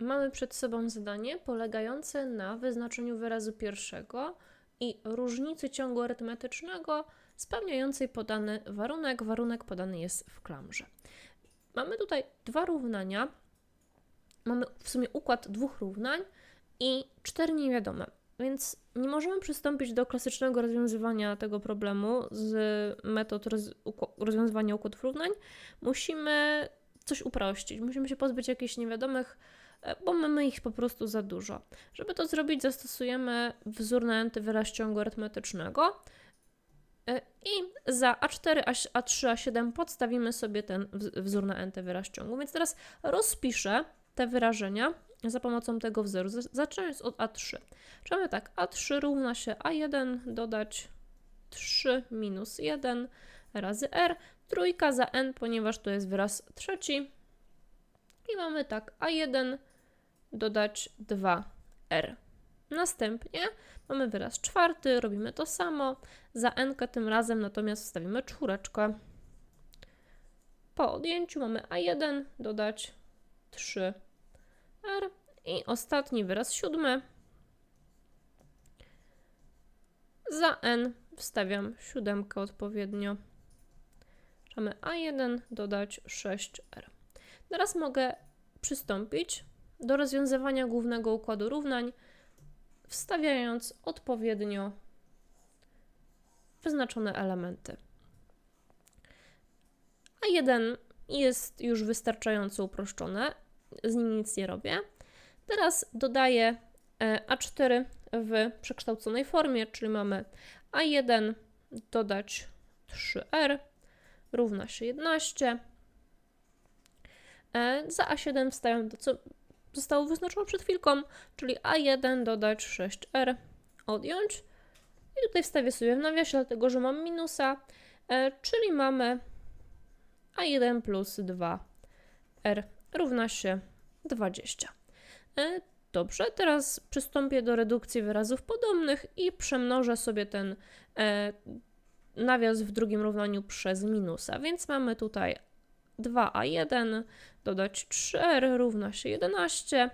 Mamy przed sobą zadanie polegające na wyznaczeniu wyrazu pierwszego i różnicy ciągu arytmetycznego spełniającej podany warunek. Warunek podany jest w klamrze. Mamy tutaj dwa równania. Mamy w sumie układ dwóch równań i cztery niewiadome. Więc nie możemy przystąpić do klasycznego rozwiązywania tego problemu z metod roz, rozwiązywania układów równań. Musimy coś uprościć. Musimy się pozbyć jakichś niewiadomych, bo mamy ich po prostu za dużo. Żeby to zrobić, zastosujemy wzór na antywyraz ciągu arytmetycznego. E, I za A4, A3, A7 podstawimy sobie ten wzór na antywyraz ciągu. Więc teraz rozpiszę te wyrażenia za pomocą tego wzoru, zaczynając od A3. Czyli mamy tak, A3 równa się A1 dodać 3 minus 1 razy R, trójka za N, ponieważ to jest wyraz trzeci. I mamy tak, A1 dodać 2R. Następnie mamy wyraz czwarty, robimy to samo. Za n tym razem natomiast wstawimy czwóreczkę. Po odjęciu mamy a1 dodać 3r i ostatni wyraz siódmy. Za n wstawiam siódemkę odpowiednio. Mamy a1 dodać 6r. Teraz mogę przystąpić do rozwiązywania głównego układu równań wstawiając odpowiednio wyznaczone elementy. A1 jest już wystarczająco uproszczone, z nim nic nie robię. Teraz dodaję e, A4 w przekształconej formie, czyli mamy A1 dodać 3R równa się 11. E, za A7 wstawiam to, co zostało wyznaczone przed chwilką, czyli A1 dodać 6R, odjąć. I tutaj wstawię sobie w nawiasie, dlatego że mam minusa, e, czyli mamy A1 plus 2R równa się 20. E, dobrze, teraz przystąpię do redukcji wyrazów podobnych i przemnożę sobie ten e, nawias w drugim równaniu przez minusa, więc mamy tutaj 2a1 dodać 3r równa się 11.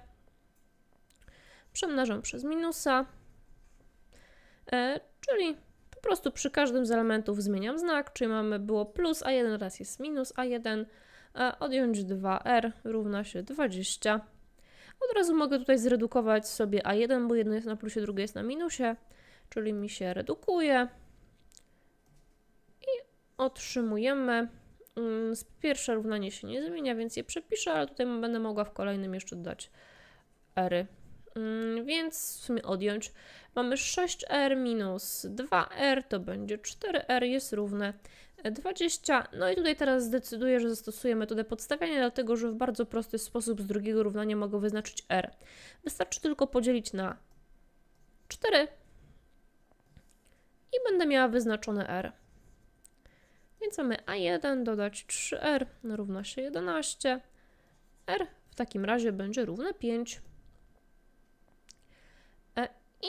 Przemnażam przez minusa, e, czyli po prostu przy każdym z elementów zmieniam znak, czyli mamy było plus a1, teraz jest minus a1, a odjąć 2r równa się 20. Od razu mogę tutaj zredukować sobie a1, bo jedno jest na plusie, drugie jest na minusie, czyli mi się redukuje. I otrzymujemy pierwsze równanie się nie zmienia, więc je przepiszę, ale tutaj będę mogła w kolejnym jeszcze dodać r. Mm, więc w sumie odjąć. Mamy 6r minus 2r, to będzie 4r, jest równe 20. No i tutaj teraz zdecyduję, że zastosuję metodę podstawiania, dlatego że w bardzo prosty sposób z drugiego równania mogę wyznaczyć r. Wystarczy tylko podzielić na 4 i będę miała wyznaczone r. Więc mamy A1 dodać 3R równa się 11. R w takim razie będzie równe 5. E, I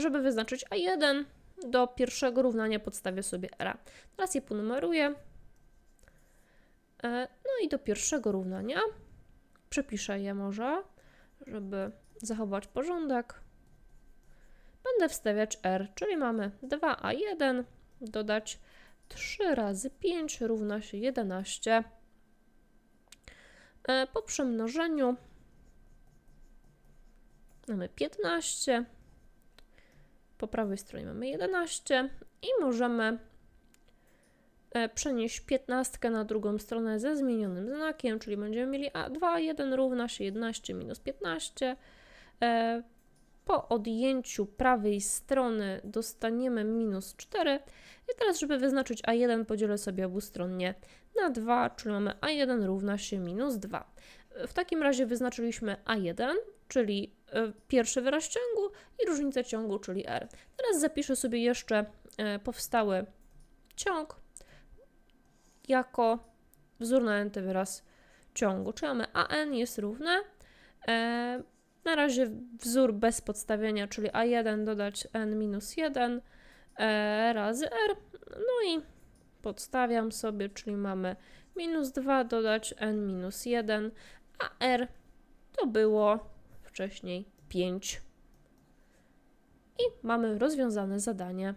żeby wyznaczyć A1, do pierwszego równania podstawię sobie R. Teraz je ponumeruję. E, no i do pierwszego równania przepiszę je może, żeby zachować porządek. Będę wstawiać R, czyli mamy 2A1 dodać 3 razy 5 równa się 11. E, po przemnożeniu mamy 15. Po prawej stronie mamy 11 i możemy e, przenieść 15 na drugą stronę ze zmienionym znakiem, czyli będziemy mieli A2, 1 równa się 11 minus 15. Po odjęciu prawej strony dostaniemy minus 4. I teraz, żeby wyznaczyć A1, podzielę sobie obustronnie na 2, czyli mamy A1 równa się minus 2. W takim razie wyznaczyliśmy A1, czyli e, pierwszy wyraz ciągu i różnicę ciągu, czyli R. Teraz zapiszę sobie jeszcze e, powstały ciąg jako wzór na wyraz ciągu, czyli mamy AN jest równe e, na razie wzór bez podstawienia, czyli a1 dodać n minus 1 e, razy r. No i podstawiam sobie, czyli mamy minus 2 dodać n minus 1, a r to było wcześniej 5. I mamy rozwiązane zadanie.